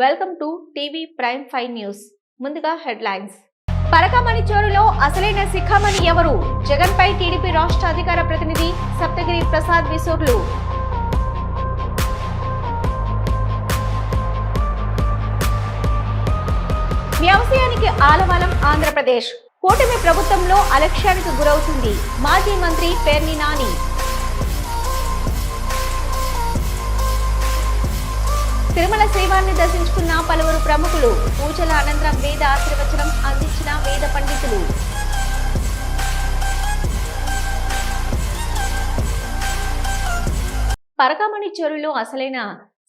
Welcome to TV prime five news. ముందుగా headlines. పరకామణి చోరులో అసలైన శిఖామణి ఎవరు? జగన్ పై టీడీపీ రాష్ట్ర అధికార ప్రతినిధి సప్తగిరి ప్రసాద్ విసూర్లు. వ్యవసాయానికి ఆలవాలం ఆంధ్రప్రదేశ్. కూటమి ప్రభుత్వంలో అలక్ష్యానికి గురవుతుంది. మాజీ మంత్రి పేర్ని నాని. తిరుమల శ్రీవారిని దర్శించుకున్న పలువురు ప్రముఖులు. పూజల అనంతరం వేద ఆశీర్వచనం అందించిన వేద పండితులు. పరకామణి చెరువులో అసలైన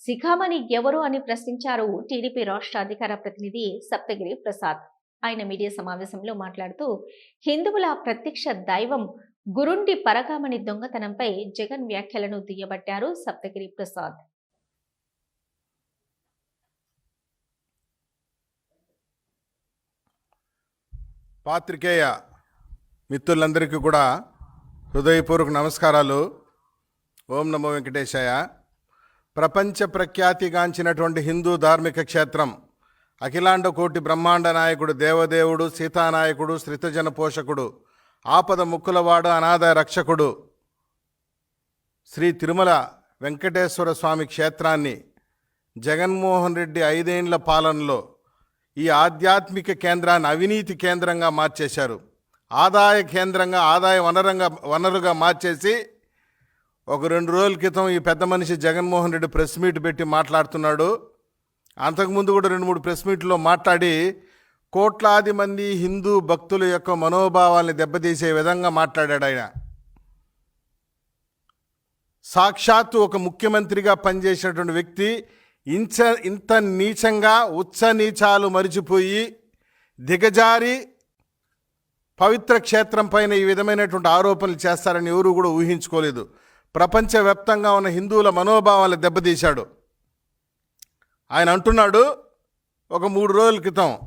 శిఖామణి ఎవరు అని ప్రశ్నించారు టీడీపీ రాష్ట్ర అధికార ప్రతినిధి సప్తగిరి ప్రసాద్. ఆయన మీడియా సమావేశంలో మాట్లాడుతూ హిందువుల ప్రత్యక్ష దైవం గురుండి పరకామణి దొంగతనంపై జగన్ వ్యాఖ్యలను దుయ్యబట్టారు సప్తగిరి ప్రసాద్. పాత్రికేయ మిత్రులందరికీ కూడా హృదయపూర్వక నమస్కారాలు. ఓం నమో వెంకటేశాయ. ప్రపంచ ప్రఖ్యాతిగాంచినటువంటి హిందూ ధార్మిక క్షేత్రం అఖిలాండ కోటి బ్రహ్మాండ నాయకుడు దేవదేవుడు సీతానాయకుడు శ్రితజన పోషకుడు ఆపద ముక్కులవాడు అనాథ రక్షకుడు శ్రీ తిరుమల వెంకటేశ్వర స్వామి క్షేత్రాన్ని జగన్మోహన్ రెడ్డి ఐదేండ్ల పాలనలో ఈ ఆధ్యాత్మిక కేంద్రాన్ని అవినీతి కేంద్రంగా మార్చేశారు. ఆదాయ కేంద్రంగా ఆదాయ వనరంగా వనరుగా మార్చేసి ఒక రెండు రోజుల క్రితం ఈ పెద్ద మనిషి జగన్మోహన్ రెడ్డి ప్రెస్ మీట్ పెట్టి మాట్లాడుతున్నాడు. అంతకుముందు కూడా రెండు మూడు ప్రెస్ మీట్లో మాట్లాడి కోట్లాది మంది హిందూ భక్తుల యొక్క మనోభావాల్ని దెబ్బతీసే విధంగా మాట్లాడాడు ఆయన. సాక్షాత్తు ఒక ముఖ్యమంత్రిగా పనిచేసినటువంటి వ్యక్తి ఇంచ ఇంత నీచంగా ఉచ్చ నీచాలు మరిచిపోయి దిగజారి పవిత్ర క్షేత్రం పైన ఈ విధమైనటువంటి ఆరోపణలు చేస్తారని ఎవరు కూడా ఊహించుకోలేదు. ప్రపంచవ్యాప్తంగా ఉన్న హిందువుల మనోభావాలు దెబ్బతీశాడు. ఆయన అంటున్నాడు ఒక మూడు రోజుల క్రితం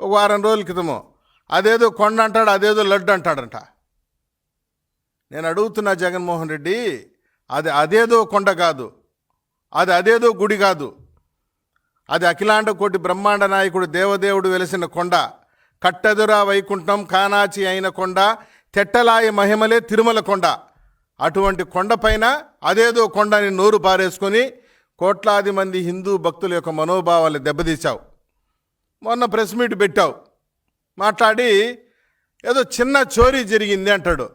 ఒక వారం రోజుల క్రితము అదేదో కొండ అంటాడు అదేదో లడ్డు అంటాడంట. నేను అడుగుతున్నా జగన్మోహన్ రెడ్డి అది అదేదో కొండ కాదు అది అదేదో గుడి కాదు. అది అఖిలాండ కోటి బ్రహ్మాండ నాయకుడు దేవదేవుడు వెలిసిన కొండ. కట్టెదురా వైకుంఠం కానాచి అయిన కొండ తెట్టలాయ మహిమలే తిరుమల కొండ. అటువంటి కొండపైన అదేదో కొండని నోరు పారేసుకొని కోట్లాది మంది హిందూ భక్తుల యొక్క మనోభావాలు దెబ్బతీశావు. మొన్న ప్రెస్ మీట్ పెట్టావు. మాట్లాడి ఏదో చిన్న చోరీ జరిగింది అంటాడు.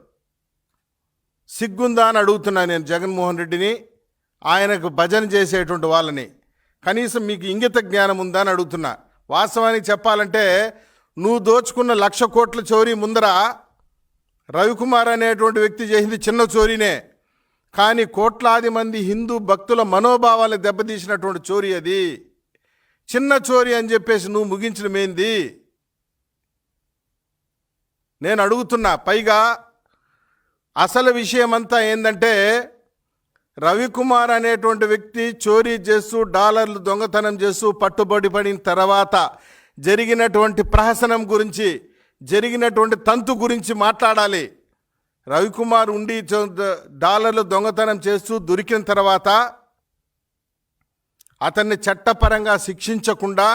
సిగ్గుందా అని అడుగుతున్నా నేను జగన్మోహన్ రెడ్డిని. ఆయనకు భజన చేసేటువంటి వాళ్ళని. కనీసం మీకు ఇంగిత జ్ఞానం ఉందా అని అడుగుతున్నా. వాస్తవానికి చెప్పాలంటే నువ్వు దోచుకున్న లక్ష కోట్ల చోరీ ముందర రవికుమార్ అనేటువంటి వ్యక్తి చేసింది చిన్న చోరీనే. కానీ కోట్లాది మంది హిందూ భక్తుల మనోభావాలు దెబ్బతీసినటువంటి చోరీ అది. చిన్న చోరీ అని చెప్పేసి నువ్వు ముగించడమేంది నేను అడుగుతున్నా. పైగా అసలు విషయం అంతా ఏంటంటే రవికుమార్ అనేటువంటి వ్యక్తి చోరీ చేస్తూ డాలర్లు దొంగతనం చేస్తూ పట్టుబడి పడిన తర్వాత జరిగినటువంటి ప్రహసనం గురించి జరిగినటువంటి తంతు గురించి మాట్లాడాలి. రవికుమార్ ఉండి డాలర్లు దొంగతనం చేస్తూ దొరికిన తర్వాత అతన్ని చట్టపరంగా శిక్షించకుండా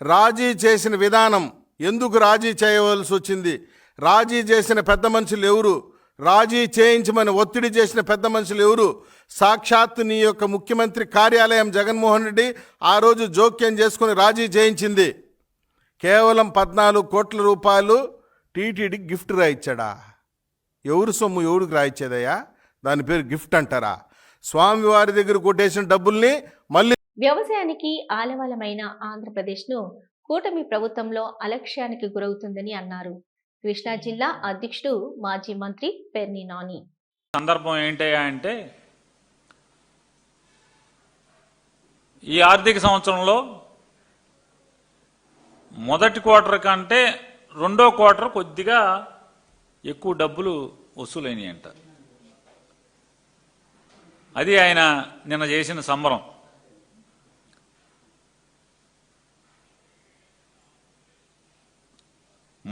రాజీ చేసిన విధానం ఎందుకు రాజీ చేయవలసి వచ్చింది? రాజీ చేసిన పెద్ద మనుషులు ఎవరు? రాజీ చేయించమని ఒత్తిడి చేసిన పెద్ద మనుషులు ఎవరు? సాక్షాత్తు నీ యొక్క ముఖ్యమంత్రి కార్యాలయం జగన్మోహన్ రెడ్డి ఆ రోజు జోక్యం చేసుకుని రాజీ చేయించింది. కేవలం పద్నాలుగు కోట్ల రూపాయలు టీటీడీ గిఫ్ట్ రాయిచ్చాడా? ఎవరు సొమ్ము ఎవరికి రాయిచ్చేదయ్యా? దాని పేరు గిఫ్ట్ అంటారా? స్వామివారి దగ్గర కొట్టేసిన డబ్బుల్ని మళ్ళీ వ్యవసాయానికి ఆలవాలమైన ఆంధ్రప్రదేశ్ను కూటమి ప్రభుత్వంలో అలక్ష్యానికి గురవుతుందని అన్నారు. కృష్ణా జిల్లా అధ్యక్షుడు మాజీ మంత్రి పెర్ని నాని. సందర్భం ఏంటయ్యా అంటే ఈ ఆర్థిక సంవత్సరంలో మొదటి క్వార్టర్ కంటే రెండో క్వార్టర్ కొద్దిగా ఎక్కువ డబ్బులు వసూలైనాయి అంట అది ఆయన నిన్న చేసిన సంబరం.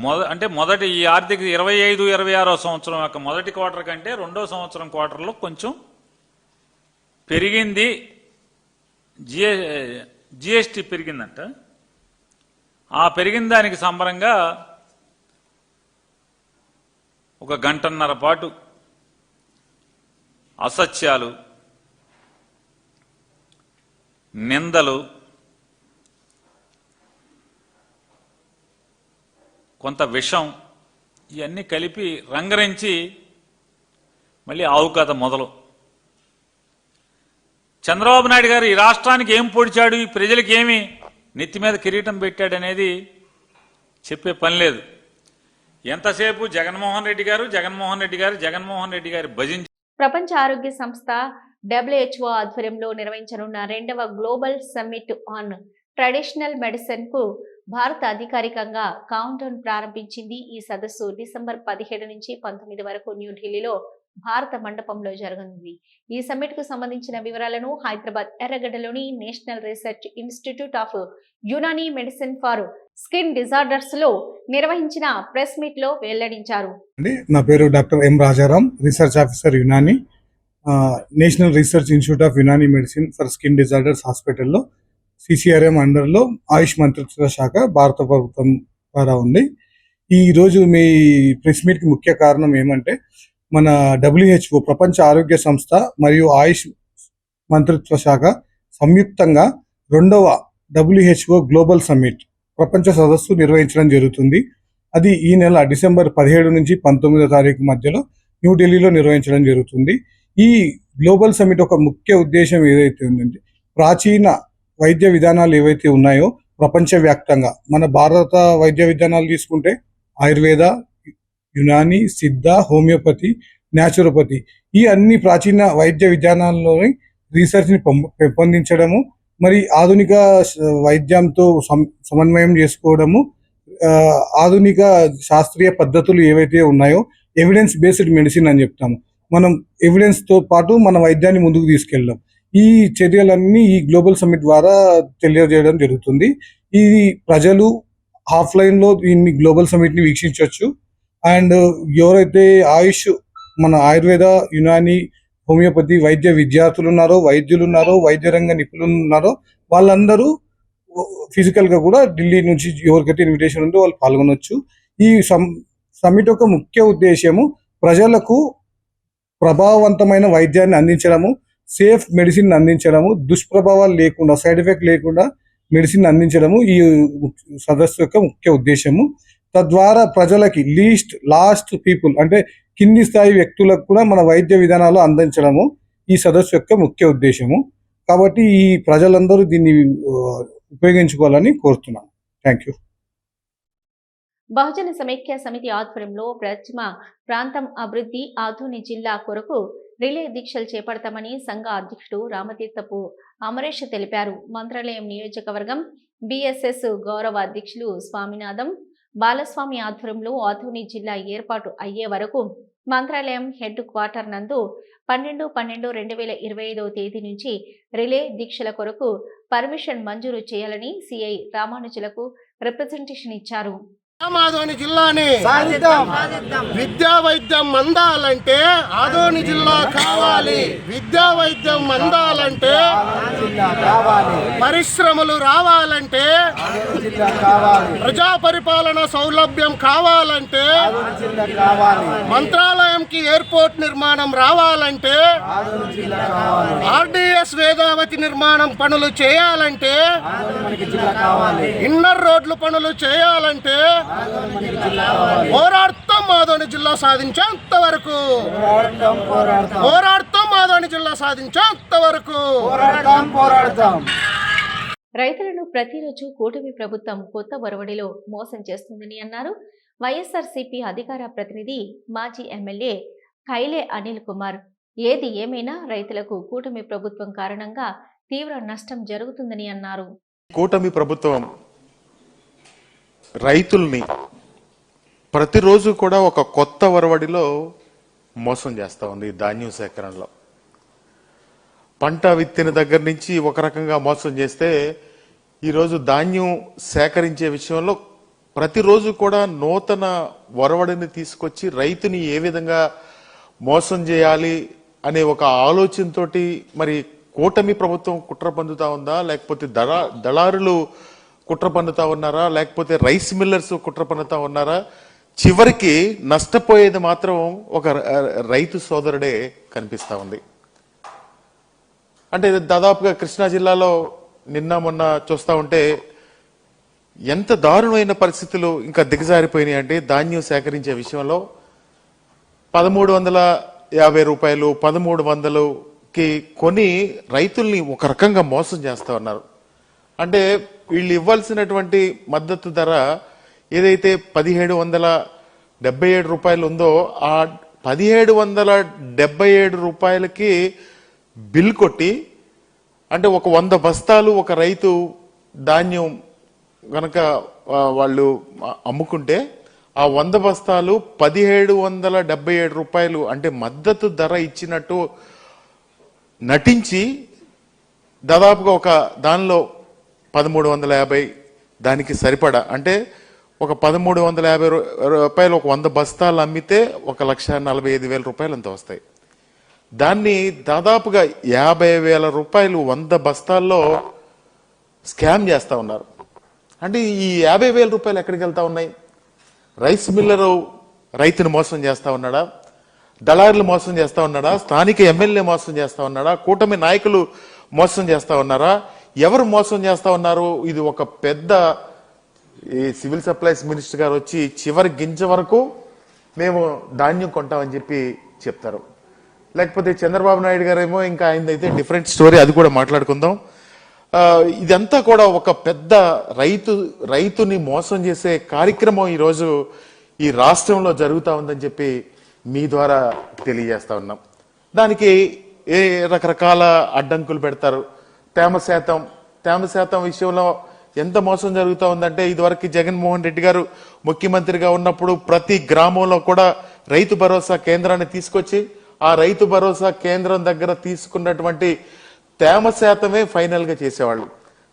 మొద అంటే మొదటి ఈ ఆర్థిక ఇరవై ఐదు ఇరవై ఆరో సంవత్సరం యొక్క మొదటి క్వార్టర్ కంటే రెండో సంవత్సరం క్వార్టర్లో కొంచెం పెరిగింది. జిఏ జిఎస్టి పెరిగిందంట. ఆ పెరిగిన దానికి సంబరంగా ఒక గంటన్నర పాటు అసత్యాలు నిందలు కొంత విషం ఇవన్నీ కలిపి రంగరించి మళ్ళీ ఆవు కథ మొదలు. చంద్రబాబు నాయుడు గారు ఈ రాష్ట్రానికి ఏం పొడిచాడు ఈ ప్రజలకి ఏమి నెత్తి మీద కిరీటం పెట్టాడనేది చెప్పే పని లేదు. ఎంతసేపు జగన్మోహన్ రెడ్డి గారు జగన్మోహన్ రెడ్డి గారు జగన్మోహన్ రెడ్డి గారు భజించి ప్రపంచ ఆరోగ్య సంస్థ డబ్ల్యూహెచ్ఓ ఆధ్వర్యంలో నిర్వహించనున్న రెండవ గ్లోబల్ సమ్మిట్ ఆన్ ట్రెడిషనల్ మెడిసిన్కు భారత అధికారికంగా కౌంటౌన్ ప్రారంభించింది. ఈ సదస్సు డిసెంబర్ పదిహేడు నుంచి పంతొమ్మిది వరకు న్యూఢిల్లీలో భారత మండపంలో జరగనుంది. ఈ సమ్మిట్కు సంబంధించిన వివరాలను Hyderabad ఎర్రగడ్డలోని national research institute of Unani medicine for skin డిజార్డర్స్లో నిర్వహించిన ప్రెస్ మీట్లో వెల్లడించారు నా పేరు doctor M Rajaram research officer Unani. National research institute of Unani medicine for skin disorders హాస్పిటల్లో సిసిఆర్ఎం అండర్లో ఆయుష్ మంత్రిత్వ శాఖ భారత ప్రభుత్వం ద్వారా ఉంది. ఈ రోజు మీ ప్రెస్ మీట్కి ముఖ్య కారణం ఏమంటే మన డబ్ల్యూహెచ్ఓ ప్రపంచ ఆరోగ్య సంస్థ మరియు ఆయుష్ మంత్రిత్వ శాఖ సంయుక్తంగా రెండవ డబ్ల్యూహెచ్ఓ గ్లోబల్ సమ్మిట్ ప్రపంచ సదస్సు నిర్వహించడం జరుగుతుంది. అది ఈ నెల డిసెంబర్ పదిహేడు నుంచి పంతొమ్మిదో తారీఖు మధ్యలో న్యూఢిల్లీలో నిర్వహించడం జరుగుతుంది. ఈ గ్లోబల్ సమిట్ ఒక ముఖ్య ఉద్దేశం ఏదైతే ఉందంటే ప్రాచీన వైద్య విధానాలు ఏవైతే ఉన్నాయో ప్రపంచవ్యాప్తంగా మన భారత వైద్య విధానాలు తీసుకుంటే ఆయుర్వేద యునాని సిద్ధ హోమియోపతి న్యాచురోపతి ఈ అన్ని ప్రాచీన వైద్య విధానాల్లోని రీసెర్చ్ని పెంపొందించడము మరి ఆధునిక వైద్యంతో సమ- సమన్వయం చేసుకోవడము ఆధునిక శాస్త్రీయ పద్ధతులు ఏవైతే ఉన్నాయో ఎవిడెన్స్ బేస్డ్ మెడిసిన్ అని చెప్తాము. మనం ఎవిడెన్స్తో పాటు మన వైద్యాన్ని ముందుకు తీసుకెళ్ళాం. ఈ చర్యలన్నీ ఈ గ్లోబల్ సమ్మిట్ ద్వారా తెలియజేయడం జరుగుతుంది. ఈ ప్రజలు ఆఫ్లైన్లో దీన్ని గ్లోబల్ సమ్మిట్ని వీక్షించవచ్చు అండ్ ఎవరైతే ఆయుష్ మన ఆయుర్వేద యునాని హోమియోపతి వైద్య విద్యార్థులు ఉన్నారో వైద్యులు ఉన్నారో వైద్య రంగ నిపుణులు ఉన్నారో వాళ్ళందరూ ఫిజికల్గా కూడా ఢిల్లీ నుంచి ఎవరికైతే ఇన్విటేషన్ ఉందో వాళ్ళు పాల్గొనవచ్చు ఈ సమ్మిట్ యొక్క ముఖ్య ఉద్దేశము ప్రజలకు ప్రభావవంతమైన వైద్యాన్ని అందించడము సేఫ్ మెడిసిన్ అందించడము దుష్ప్రభావాలు లేకుండా సైడ్ ఎఫెక్ట్ లేకుండా మెడిసిన్ అందించడము ఈ సదస్సు యొక్క ముఖ్య ఉద్దేశము. తద్వారా ప్రజలకి లీస్ట్ లాస్ట్ పీపుల్ అంటే కింది స్థాయి వ్యక్తులకు కూడా మన వైద్య విధానాలు అందించడము ఈ సదస్సు యొక్క ముఖ్య ఉద్దేశము. కాబట్టి ఈ ప్రజలందరూ దీన్ని ఉపయోగించుకోవాలని కోరుతున్నాను. థ్యాంక్ యూ బహుజన సమైక్య సమితి ఆధ్వర్యంలో పశ్చిమ ప్రాంతం అభివృద్ధి ఆధుని జిల్లా కొరకు రిలే దీక్షలు చేపడతామని సంఘ అధ్యక్షుడు రామతీర్థపు అమరేష్ తెలిపారు. మంత్రాలయం నియోజకవర్గం బిఎస్ఎస్ గౌరవ అధ్యక్షులు స్వామినాథం బాలస్వామి ఆధ్వర్యంలో ఆధుని జిల్లా ఏర్పాటు అయ్యే వరకు మంత్రాలయం హెడ్ క్వార్టర్ నందు పన్నెండు పన్నెండు రెండు వేల ఇరవై ఐదవ తేదీ నుంచి రిలే దీక్షల కొరకు పర్మిషన్ మంజూరు చేయాలని సిఐ రామానుజులకు రిప్రజెంటేషన్ ఇచ్చారు. ఆదోని జిల్లాని విద్యా వైద్యం అందాలంటే ఆదోని జిల్లా కావాలి. విద్యా వైద్యం అందాలంటే పరిశ్రమలు రావాలంటే ప్రజా పరిపాలన సౌలభ్యం కావాలంటే మంత్రాలయంకి ఎయిర్పోర్ట్ నిర్మాణం రావాలంటే ఆర్డిఎస్ వేదావతి నిర్మాణం పనులు చేయాలంటే ఇన్నర్ రోడ్లు పనులు చేయాలంటే పోరాడతాం మాధోని జిల్లా సాధించేంత వరకు. పోరాడతాం మాధోని జిల్లా సాధించేంత వరకు. రైతులను ప్రతిరోజు కూటమి ప్రభుత్వం కొత్త ఒరవడిలో మోసం చేస్తుందని అన్నారు. వైఎస్ఆర్సీపీ అధికార ప్రతినిధి మాజీ ఎమ్మెల్యే కైలే అనిల్ కుమార్. ఏది ఏమైనా రైతులకు కూటమి ప్రభుత్వం కారణంగా తీవ్ర నష్టం జరుగుతుందని అన్నారు. కూటమి ప్రభుత్వం రైతుల్ని ప్రతిరోజు కూడా ఒక కొత్త వరవడిలో మోసం చేస్తూ ఉంది ఈ ధాన్యం సేకరణలో. పంట విత్తిన దగ్గర నుంచి ఒక రకంగా మోసం చేస్తే ఈరోజు ధాన్యం సేకరించే విషయంలో ప్రతిరోజు కూడా నూతన వరవడిని తీసుకొచ్చి రైతుని ఏ విధంగా మోసం చేయాలి అనే ఒక ఆలోచనతోటి మరి కూటమి ప్రభుత్వం కుట్ర పొందుతా ఉందా? లేకపోతే దళ దళారులు కుట్ర పన్నుతా ఉన్నారా? లేకపోతే రైస్ మిల్లర్స్ కుట్ర పన్నుతా ఉన్నారా? చివరికి నష్టపోయేది మాత్రం ఒక రైతు సోదరుడే కనిపిస్తూ ఉంది. అంటే దాదాపుగా కృష్ణా జిల్లాలో నిన్న మొన్న చూస్తా ఉంటే ఎంత దారుణమైన పరిస్థితులు ఇంకా దిగజారిపోయినాయి అంటే ధాన్యం సేకరించే విషయంలో పదమూడు వందల యాభై రూపాయలు పదమూడు వందలుకి కొని రైతుల్ని ఒక రకంగా మోసం చేస్తూ ఉన్నారు. అంటే వీళ్ళు ఇవ్వాల్సినటువంటి మద్దతు ధర ఏదైతే పదిహేడు వందల డెబ్బై ఏడు రూపాయలు ఉందో ఆ పదిహేడు వందల డెబ్బై ఏడు రూపాయలకి బిల్ కొట్టి అంటే ఒక వంద బస్తాలు ఒక రైతు ధాన్యం కనుక వాళ్ళు అమ్ముకుంటే ఆ వంద బస్తాలు పదిహేడు వందల డెబ్బై ఏడు రూపాయలు అంటే మద్దతు ధర ఇచ్చినట్టు నటించి దాదాపుగా ఒక దానిలో పదమూడు వందల యాభై దానికి సరిపడా. అంటే ఒక పదమూడు వందల యాభై రూపాయలు ఒక వంద బస్తాలు అమ్మితే ఒక లక్ష నలభై ఐదు వేల రూపాయలు అంత వస్తాయి. దాన్ని దాదాపుగా యాభై వేల రూపాయలు వంద బస్తాల్లో స్కామ్ చేస్తూ ఉన్నారు. అంటే ఈ యాభై వేల రూపాయలు ఎక్కడికి వెళ్తా ఉన్నాయి? రైస్ మిల్లరు రైతును మోసం చేస్తూ ఉన్నాడా? దళారులు మోసం చేస్తూ ఉన్నాడా? స్థానిక ఎమ్మెల్యే మోసం చేస్తూ ఉన్నాడా? కూటమి నాయకులు మోసం చేస్తూ ఉన్నారా? ఎవరు మోసం చేస్తా ఉన్నారు? ఇది ఒక పెద్ద ఈ సివిల్ సప్లైస్ మినిస్టర్ గారు వచ్చి చివరి గింజ వరకు మేము ధాన్యం కొంటామని చెప్పి చెప్తారు. లేకపోతే చంద్రబాబు నాయుడు గారేమో ఇంకా ఆయనదైతే డిఫరెంట్ స్టోరీ అది కూడా మాట్లాడుకుందాం. ఇదంతా కూడా ఒక పెద్ద రైతు రైతుని మోసం చేసే కార్యక్రమం ఈరోజు ఈ రాష్ట్రంలో జరుగుతూ ఉందని చెప్పి మీ ద్వారా తెలియజేస్తా ఉన్నాం. దానికి ఏ రకరకాల అడ్డంకులు పెడతారు? తేమ శాతం తేమ శాతం విషయంలో ఎంత మోసం జరుగుతూ ఉందంటే ఇదివరకు జగన్మోహన్ రెడ్డి గారు ముఖ్యమంత్రిగా ఉన్నప్పుడు ప్రతి గ్రామంలో కూడా రైతు భరోసా కేంద్రాన్ని తీసుకొచ్చి ఆ రైతు భరోసా కేంద్రం దగ్గర తీసుకున్నటువంటి తేమ శాతమే ఫైనల్గా చేసేవాళ్ళు.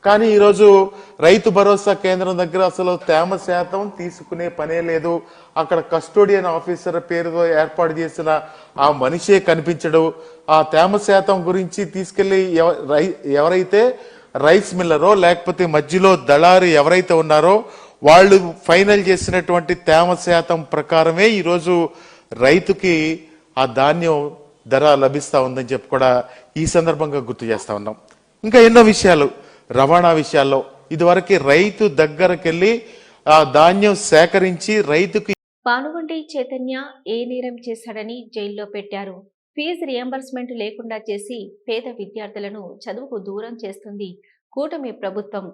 కానీ ఈరోజు రైతు భరోసా కేంద్రం దగ్గర అసలు తేమ శాతం తీసుకునే పనే లేదు. అక్కడ కస్టోడియన్ ఆఫీసర్ పేరుతో ఏర్పాటు చేసిన ఆ మనిషే కనిపించడు. ఆ తేమ శాతం గురించి తీసుకెళ్ళి ఎవ- రై- ఎవరైతే రైస్ మిల్లరో లేకపోతే మధ్యలో దళారు ఎవరైతే ఉన్నారో వాళ్ళు ఫైనల్ చేసినటువంటి తేమ శాతం ప్రకారమే ఈరోజు రైతుకి ఆ ధాన్యం ధర లభిస్తూ ఉందని చెప్పి కూడా ఈ సందర్భంగా గుర్తు చేస్తా ఉన్నాం. ఇంకా ఎన్నో విషయాలు రవాణా విషయాల్లో. ఇదివరకు రైతు దగ్గరకెళ్ళి ఆ ధాన్యం సేకరించి రైతుకి పానుగొండి చైతన్య ఏ నేరం చేశాడని జైల్లో పెట్టారు. ఫీజు రియంబర్స్మెంట్ లేకుండా చేసి పేద విద్యార్థులను చదువుకు దూరం చేస్తుంది కూటమి ప్రభుత్వం.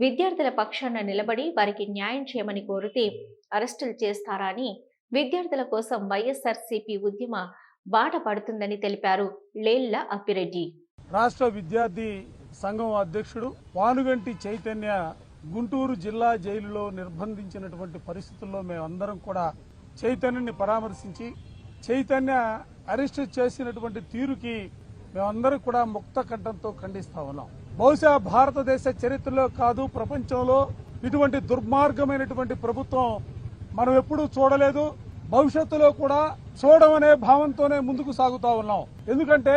విద్యార్థుల పక్షాన నిలబడి వారికి న్యాయం చేయమని కోరితే అరెస్టులు చేస్తారా అని విద్యార్థుల కోసం వైఎస్ఆర్సీపీ ఉద్యమ బాట పడుతుందని తెలిపారు. లేళ్ళ అప్పిరెడ్డి. రాష్ట్ర విద్యార్థి సంఘం అధ్యక్షుడు వానుగంటి చైతన్య గుంటూరు జిల్లా జైలులో నిర్బంధించినటువంటి పరిస్థితుల్లో మేమందరం కూడా చైతన్యని పరామర్శించి చైతన్య అరెస్ట్ చేసినటువంటి తీరుకి మేమందరం కూడా ముక్త కంఠంతో ఖండిస్తా ఉన్నాం. బహుశా భారతదేశ చరిత్రలో కాదు ప్రపంచంలో ఇటువంటి దుర్మార్గమైనటువంటి ప్రభుత్వం మనం ఎప్పుడూ చూడలేదు. భవిష్యత్తులో కూడా చూడమనే భావంతోనే ముందుకు సాగుతా ఉన్నాం. ఎందుకంటే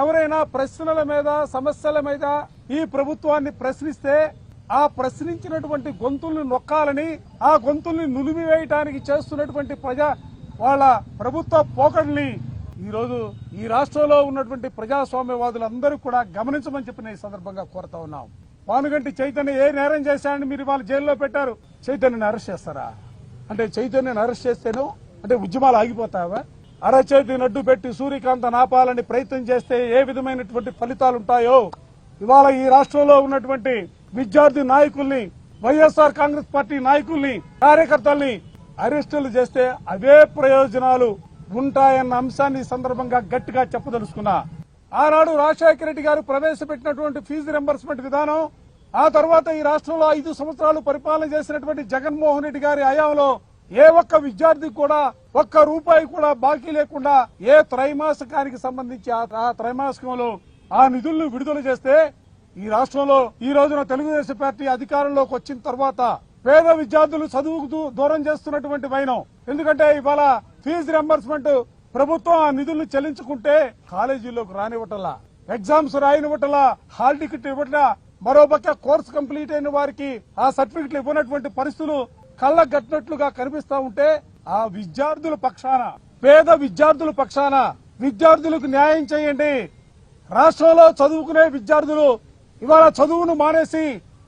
ఎవరైనా ప్రశ్నల మీద సమస్యల మీద ఈ ప్రభుత్వాన్ని ప్రశ్నిస్తే ఆ ప్రశ్నించినటువంటి గొంతుల్ని నొక్కాలని ఆ గొంతుల్ని నులిమివేయటానికి చేస్తున్నటువంటి ప్రజా వాళ్ళ ప్రభుత్వ పోకడిని ఈరోజు ఈ రాష్ట్రంలో ఉన్నటువంటి ప్రజాస్వామ్యవాదులందరూ కూడా గమనించమని చెప్పి నేను ఈ సందర్భంగా కోరుతా ఉన్నాం. పానుగంటి చైతన్య ఏ నేరం చేశాడని మీరు వాళ్ళ జైల్లో పెట్టారు? చైతన్యని అరెస్ట్ చేస్తారా? అంటే చైతన్యని అరెస్ట్ చేస్తేను అంటే ఉద్యమాలు ఆగిపోతావా? అరచేతిని నడ్డు పెట్టి సూర్యకాంత నాపాలని ప్రయత్నం చేస్తే ఏ విధమైనటువంటి ఫలితాలు ఉంటాయో ఇవాళ ఈ రాష్ట్రంలో ఉన్నటువంటి విద్యార్థి నాయకుల్ని వైఎస్ఆర్ కాంగ్రెస్ పార్టీ నాయకుల్ని కార్యకర్తల్ని అరెస్టులు చేస్తే అవే ప్రయోజనాలు ఉంటాయన్న అంశాన్ని సందర్భంగా గట్టిగా చెప్పదలుచుకున్నా. ఆనాడు రాజశేఖర రెడ్డి గారు ప్రవేశపెట్టినటువంటి ఫీజు రింబర్స్మెంట్ విధానం ఆ తర్వాత ఈ రాష్ట్రంలో ఐదు సంవత్సరాలు పరిపాలన చేసినటువంటి జగన్మోహన్ రెడ్డి గారి హయాంలో ఏ ఒక్క విద్యార్థి కూడా ఒక్క రూపాయి కూడా బాకీ లేకుండా ఏ త్రైమాసికానికి సంబంధించి ఆ- త్రైమాసికంలో ఆ నిధులను విడుదల చేస్తే ఈ రాష్ట్రంలో ఈ రోజున తెలుగుదేశం పార్టీ అధికారంలోకి వచ్చిన తర్వాత పేద విద్యార్థులు చదువుకు దూరం చేస్తున్నటువంటి వైనం. ఎందుకంటే ఇవాళ ఫీజు రింబర్స్మెంట్ ప్రభుత్వం ఆ నిధులను చెల్లించుకుంటే కాలేజీలోకి రానివ్వటలా ఎగ్జామ్స్ రాయనివ్వటలా హాల్ టికెట్ ఇవ్వట్ల మరోపక్క కోర్స్ కంప్లీట్ అయిన వారికి ఆ సర్టిఫికెట్లు ఇవ్వనటువంటి పరిస్థితులు కళ్ళ గట్టినట్లుగా కనిపిస్తా ఉంటే ఆ విద్యార్థుల పక్షాన పేద విద్యార్థుల పక్షాన విద్యార్థులకు న్యాయం చేయండి. రాష్ట్రంలో చదువుకునే విద్యార్థులు ఇవాళ చదువును మానేసి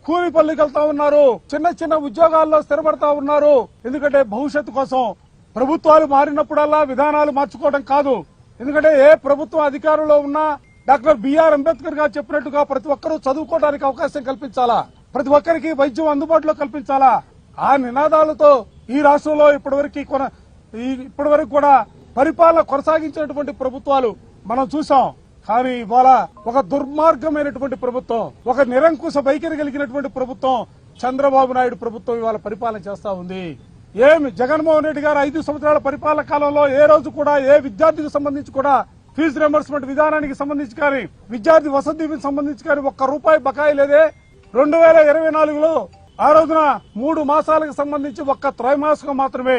కూలి పల్లికి వెళ్తా ఉన్నారు. చిన్న చిన్న ఉద్యోగాల్లో స్థిరపడతా ఉన్నారు. ఎందుకంటే భవిష్యత్తు కోసం ప్రభుత్వాలు మారినప్పుడల్లా విధానాలు మార్చుకోవడం కాదు. ఎందుకంటే ఏ ప్రభుత్వం అధికారంలో ఉన్నా డాక్టర్ బిఆర్ అంబేద్కర్ గారు చెప్పినట్టుగా ప్రతి ఒక్కరూ చదువుకోవడానికి అవకాశం కల్పించాలా? ప్రతి ఒక్కరికి వైద్యం అందుబాటులో కల్పించాలా? ఆ నినాదాలతో ఈ రాష్ట్రంలో ఇప్పటివరకు కొన ఇప్పటివరకు కూడా పరిపాలన కొనసాగించినటువంటి ప్రభుత్వాలు మనం చూసాం కానీ ఇవాళ ఒక దుర్మార్గమైనటువంటి ప్రభుత్వం ఒక నిరంకుశ వైఖరి కలిగినటువంటి ప్రభుత్వం చంద్రబాబు నాయుడు ప్రభుత్వం ఇవాళ పరిపాలన చేస్తా ఉంది. ఏమి జగన్మోహన్ రెడ్డి గారు ఐదు సంవత్సరాల పరిపాలన కాలంలో ఏ రోజు కూడా ఏ విద్యార్థికి సంబంధించి కూడా ఫీజు రియంబర్స్మెంట్ విధానానికి సంబంధించి కానీ విద్యార్థి వసతి సంబంధించి కానీ ఒక్క రూపాయి బకాయి లేదే. రెండు వేల ఇరవై నాలుగులో ఆ రోజున మూడు మాసాలకు సంబంధించి ఒక్క త్రైమాసికం మాత్రమే.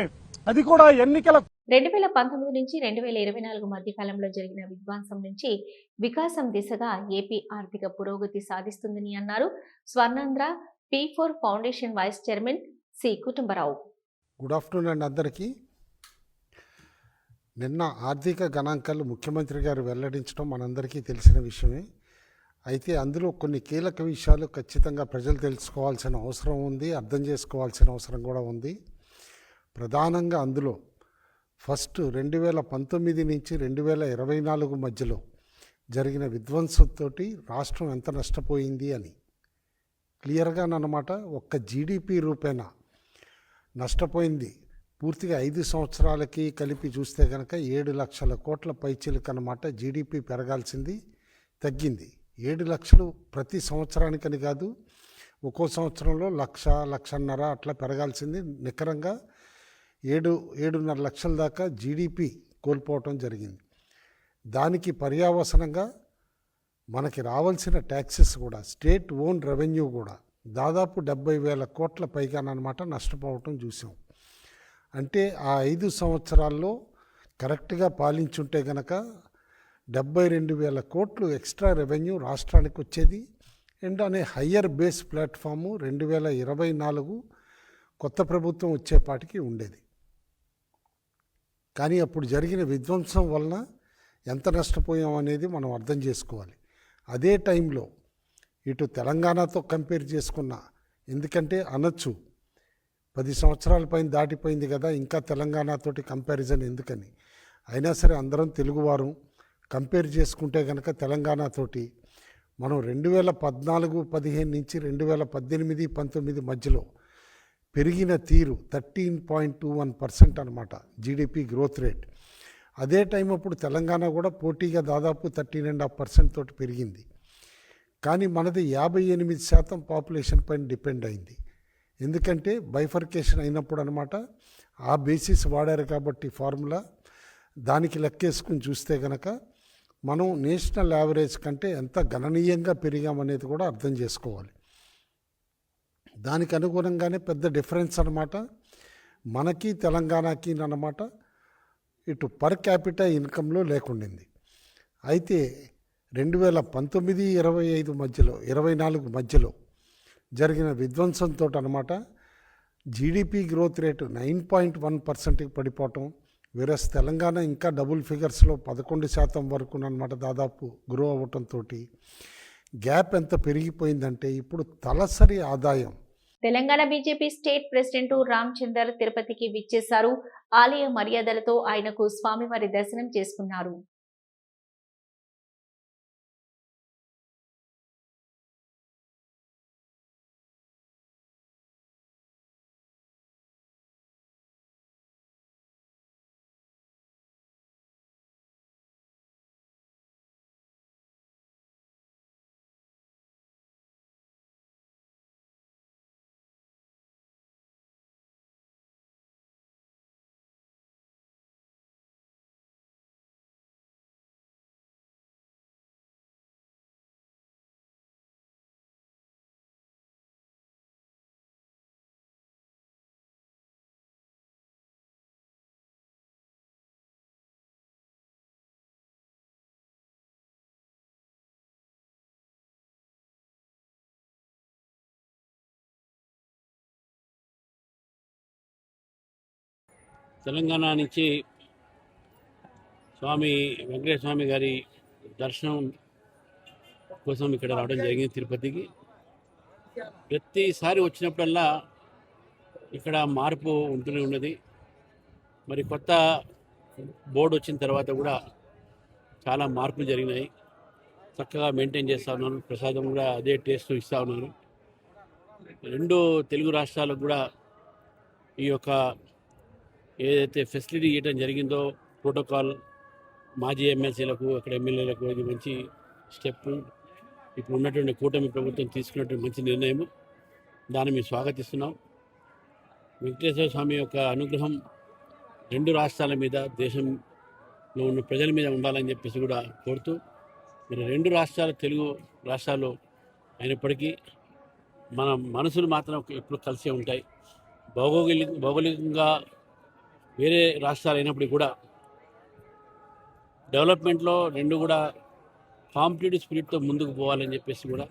అది కూడా ఎన్నికల రెండు వేల పంతొమ్మిది నుంచి రెండు వేల ఇరవై నాలుగు మధ్య కాలంలో జరిగిన విధ్వంసం నుంచి వికాసం దిశగా ఏపీ ఆర్థిక పురోగతి సాధిస్తుందని అన్నారు Swarnandhra P four foundation vice chairman C Kutumbarao. Good afternoon అండి అందరికీ. నిన్న ఆర్థిక గణాంకాలు ముఖ్యమంత్రి గారు వెల్లడించడం మనందరికీ తెలిసిన విషయమే. అయితే అందులో కొన్ని కీలక విషయాలు ఖచ్చితంగా ప్రజలు తెలుసుకోవాల్సిన అవసరం ఉంది అర్థం చేసుకోవాల్సిన అవసరం కూడా ఉంది. ప్రధానంగా అందులో ఫస్ట్ రెండు వేల పంతొమ్మిది నుంచి రెండు వేల ఇరవై నాలుగు మధ్యలో జరిగిన విధ్వంసంతో రాష్ట్రం ఎంత నష్టపోయింది అని. క్లియర్గా అన్నమాట ఒక్క జీడిపి రూపేణా నష్టపోయింది. పూర్తిగా ఐదు సంవత్సరాలకి కలిపి చూస్తే కనుక ఏడు లక్షల కోట్ల పైచీలకు అన్నమాట జీడిపి పెరగాల్సింది తగ్గింది. ఏడు లక్షలు ప్రతి సంవత్సరానికని కాదు ఒక్కో సంవత్సరంలో లక్ష లక్షన్నర అట్లా పెరగాల్సింది. నికరంగా ఏడు ఏడున్నర లక్షల దాకా జీడిపి కోల్పోవటం జరిగింది. దానికి పర్యావసనంగా మనకి రావాల్సిన ట్యాక్సెస్ కూడా స్టేట్ ఓన్ రెవెన్యూ కూడా దాదాపు డెబ్బై వేల కోట్ల పైగానమాట నష్టపోవటం చూసాం. అంటే ఆ ఐదు సంవత్సరాల్లో కరెక్ట్గా పాలించుంటే గనక డెబ్బై రెండు వేల కోట్లు ఎక్స్ట్రా రెవెన్యూ రాష్ట్రానికి వచ్చేది అండ్ అనే హయ్యర్ బేస్ ప్లాట్ఫాము రెండు వేల ఇరవై నాలుగు కొత్త ప్రభుత్వం వచ్చేపాటికి ఉండేది. కానీ అప్పుడు జరిగిన విధ్వంసం వలన ఎంత నష్టపోయాం అనేది మనం అర్థం చేసుకోవాలి. అదే టైంలో ఇటు తెలంగాణతో కంపేర్ చేసుకున్న ఎందుకంటే అనొచ్చు పది సంవత్సరాల పైన దాటిపోయింది కదా ఇంకా తెలంగాణతోటి కంపారిజన్ ఎందుకని. అయినా సరే అందరం తెలుగువారు కంపేర్ చేసుకుంటే కనుక తెలంగాణతోటి మనం రెండు వేల పద్నాలుగు పదిహేను నుంచి రెండు వేల పద్దెనిమిది పంతొమ్మిది మధ్యలో పెరిగిన తీరు thirteen point two one percent అనమాట జీడిపి గ్రోత్ రేట్. అదే టైం అప్పుడు తెలంగాణ కూడా పోటీగా దాదాపు థర్టీన్ అండ్ హాఫ్ పర్సెంట్ తోటి పెరిగింది. కానీ మనది యాభై ఎనిమిది శాతం పాపులేషన్ పైన డిపెండ్ అయింది. ఎందుకంటే బైఫర్కేషన్ అయినప్పుడు అనమాట ఆ బేసిస్ వాడారు కాబట్టి ఫార్ములా. దానికి లెక్కేసుకుని చూస్తే కనుక మనం నేషనల్ యావరేజ్ కంటే ఎంత గణనీయంగా పెరిగామనేది కూడా అర్థం చేసుకోవాలి. దానికి అనుగుణంగానే పెద్ద డిఫరెన్స్ అనమాట మనకి తెలంగాణకి అన్నమాట ఇటు పర్ క్యాపిటల్ ఇన్కంలో లేకుండింది. అయితే రెండు వేల పంతొమ్మిది ఇరవై ఐదు మధ్యలో ఇరవై నాలుగు మధ్యలో జరిగిన విధ్వంసంతో అనమాట GDP growth rate nine point one పర్సెంట్కి పడిపోవటం వేరస్ తెలంగాణ ఇంకా డబుల్ ఫిగర్స్లో పదకొండు శాతం వరకు అనమాట దాదాపు గ్రో అవ్వటంతో గ్యాప్ ఎంత పెరిగిపోయిందంటే ఇప్పుడు తలసరి ఆదాయం. Telangana BJP state president Ramachander తిరుపతికి విచ్చేశారు. ఆలయ మర్యాదలతో ఆయనకు స్వామివారి దర్శనం చేసుకున్నారు. తెలంగాణ నుంచి స్వామి వెంకటేశ్వర స్వామి గారి దర్శనం కోసం ఇక్కడ రావడం జరిగింది తిరుపతికి. ప్రతిసారి వచ్చినప్పుడల్లా ఇక్కడ మార్పు ఉంటూనే ఉన్నది. మరి కొత్త బోర్డు వచ్చిన తర్వాత కూడా చాలా మార్పులు జరిగినాయి. చక్కగా మెయింటైన్ చేస్తూ ఉన్నాను. ప్రసాదం కూడా అదే టేస్ట్ ఇస్తూ ఉన్నాను. రెండు తెలుగు రాష్ట్రాలకు కూడా ఈ యొక్క ఏదైతే ఫెసిలిటీ ఇవ్వడం జరిగిందో ప్రోటోకాల్ మాజీ ఎమ్మెల్సీలకు అక్కడ ఎమ్మెల్యేలకు ఇది మంచి స్టెప్ ఇప్పుడు ఉన్నటువంటి కూటమి ప్రభుత్వం తీసుకున్నటువంటి మంచి నిర్ణయం దాన్ని మేము స్వాగతిస్తున్నాం. వెంకటేశ్వర స్వామి యొక్క అనుగ్రహం రెండు రాష్ట్రాల మీద దేశంలో ఉన్న ప్రజల మీద ఉండాలని చెప్పేసి కూడా కోరుతూ మరి రెండు రాష్ట్రాలు తెలుగు రాష్ట్రాలు అయినప్పటికీ మన మనసులు మాత్రం ఎప్పుడు కలిసే ఉంటాయి. భౌగోళిక భౌగోళికంగా వేరే రాష్ట్రాలు అయినప్పటికీ కూడా డెవలప్మెంట్లో రెండు కూడా కాంపిటేటివ్ స్పిరిట్తో ముందుకు పోవాలని చెప్పేసి కూడా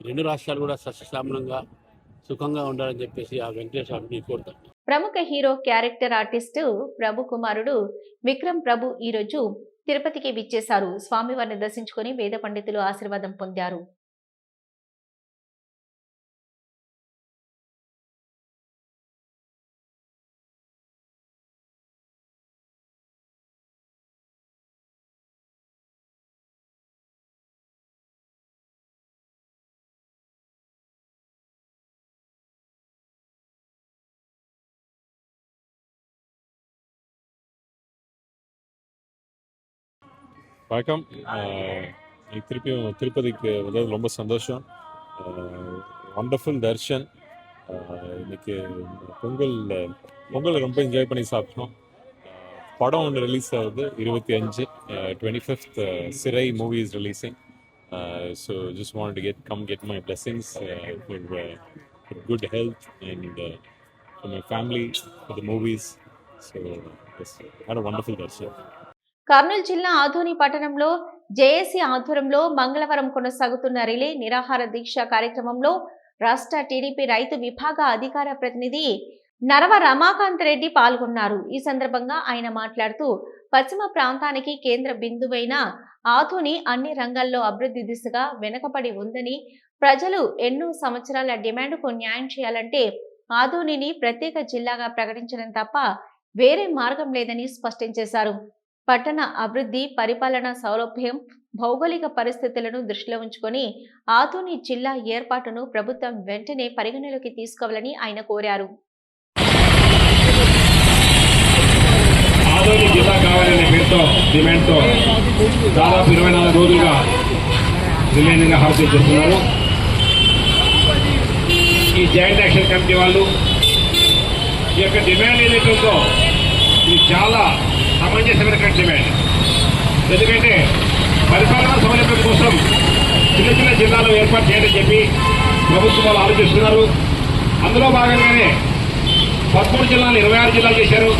రెండు రాష్ట్రాలు కూడా సస్యశ్యామలంగా సుఖంగా ఉండాలని చెప్పేసి ఆ వెంకటేశ్వర స్వామిని కోరుతాం ప్రముఖ హీరో క్యారెక్టర్ ఆర్టిస్ట్ ప్రభు కుమారుడు విక్రమ్ ప్రభు ఈరోజు తిరుపతికి విచ్చేశారు. స్వామివారిని దర్శించుకొని వేద పండితులు ఆశీర్వాదం పొందారు. வணக்கம். ஆஹ் இன்னைக்கு திருப்பியும் திருப்பதிக்கு வந்தது ரொம்ப சந்தோஷம். ஒண்டர்ஃபுல் தர்ஷன் இன்னைக்கு பொங்கல் பொங்கல் ரொம்ப என்ஜாய் பண்ணி சாப்பிட்டோம். படம் ஒன்று ரிலீஸ் ஆகுது இருபத்தி அஞ்சு twenty fifth Sirai movie is releasing so just want get come get my blessings for good health and for my family for the movies so had a wonderful darshan Kurnool జిల్లా ఆధోని పట్టణంలో JAC ఆధ్వర్యంలో మంగళవారం కొనసాగుతున్న relay నిరాహార దీక్ష కార్యక్రమంలో రాష్ట్ర TDP రైతు విభాగ అధికార ప్రతినిధి నరవ రమాకాంత్ రెడ్డి పాల్గొన్నారు. ఈ సందర్భంగా ఆయన మాట్లాడుతూ పశ్చిమ ప్రాంతానికి కేంద్ర బిందువైన ఆధుని అన్ని రంగాల్లో అభివృద్ధి దిశగా వెనుకబడి ఉందని ప్రజలు ఎన్నో సంవత్సరాల డిమాండ్కు న్యాయం చేయాలంటే ఆధునిని ప్రత్యేక జిల్లాగా ప్రకటించడం తప్ప వేరే మార్గం లేదని స్పష్టం చేశారు. పట్టణ అభివృద్ధి పరిపాలన సౌలభ్యం భౌగోళిక పరిస్థితులను దృష్టిలో ఉంచుకొని ఆధుని జిల్లా ఏర్పాటును ప్రభుత్వం వెంటనే పరిగణలోకి తీసుకోవాలని ఆయన కోరారు. ఆదోని జిల్లా కావాలనే పేరుతో డిమాండ్తో దాదాపు ఇరవై నాలుగు రోజులుగా చేస్తున్నారు. ఈ జాయింట్ యాక్షన్ కమిటీ వాళ్ళు ఈ యొక్క డిమాండ్ ఏదైతే ఉందో ఇది చాలా సమంజసమైన డిమాండ్ ఎందుకంటే పరిపాలనా సౌలభ్యం కోసం చిన్న చిన్న జిల్లాలు ఏర్పాటు చేయాలని చెప్పి ప్రభుత్వం వాళ్ళు ఆలోచిస్తున్నారు. అందులో భాగంగానే పదమూడు జిల్లాలు ఇరవై ఆరు జిల్లాలు చేశారు.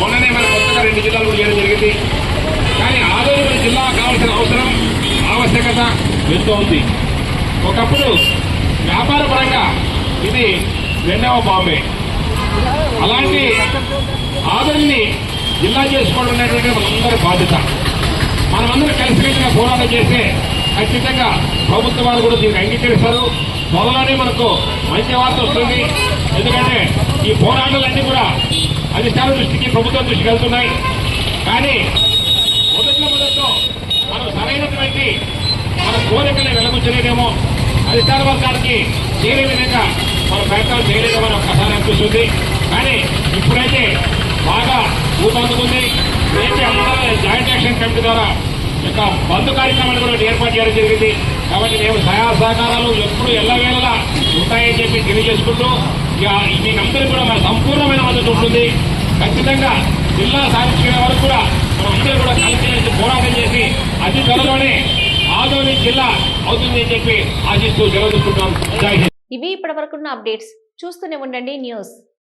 మొన్ననే మన కొత్తగా రెండు జిల్లాలు కూడా చేయడం జరిగింది. కానీ ఆదోని జిల్లా కావాల్సిన అవసరం ఆవశ్యకత ఎంతో ఉంది. ఒకప్పుడు వ్యాపార పరంగా ఇది రెండవ బాంబే. అలాంటి ఆదోని ఇలా చేసుకోవడం అనేటువంటి మనందరి బాధ్యత. మనమందరం కలిసికట్టుగా పోరాటం చేస్తే ఖచ్చితంగా ప్రభుత్వ వారు కూడా దీనికి అంగీకరిస్తారు. త్వరలోనే మనకు మంచి వార్త వస్తుంది. ఎందుకంటే ఈ పోరాటాలన్నీ కూడా అధికార దృష్టికి ప్రభుత్వం దృష్టికి వెళ్తున్నాయి. కానీ మొదట్లో మొదట్లో మనం సరైనటువంటి మన కోరికలను వెలగుచ్చలేదేమో అధికార వర్గానికి చేరే విధంగా మన ప్రయత్నాలు చేయలేదేమని ఒక్కసారి అనిపిస్తుంది కానీ ఇప్పుడైతే బాగా ఊపందుకుంది ఏపీ అందరూ జాయింట్ యాక్షన్ కమిటీ ద్వారా యొక్క బంధు కార్యక్రమాలు కూడా ఏర్పాటు చేయడం జరిగింది. కాబట్టి మేము సహాయ సహకారాలు ఎప్పుడు ఎల్లవేళలా ఉంటాయని చెప్పి తెలియజేసుకుంటూ ఇక కంపెనీ కూడా మన సంపూర్ణమైన మద్దతు ఉంటుంది. ఖచ్చితంగా జిల్లా సాధించిన వరకు కూడా మనం అందరూ కూడా కలిసి పోరాటం చేసి అతి త్వరలోనే ఆదోని జిల్లా అని చెప్పి ఆశిస్తూ సెలవు ఇవి ఇప్పటి వరకున్న ఇప్పటివరకున్న అప్డేట్స్ చూస్తూనే ఉండండి న్యూస్.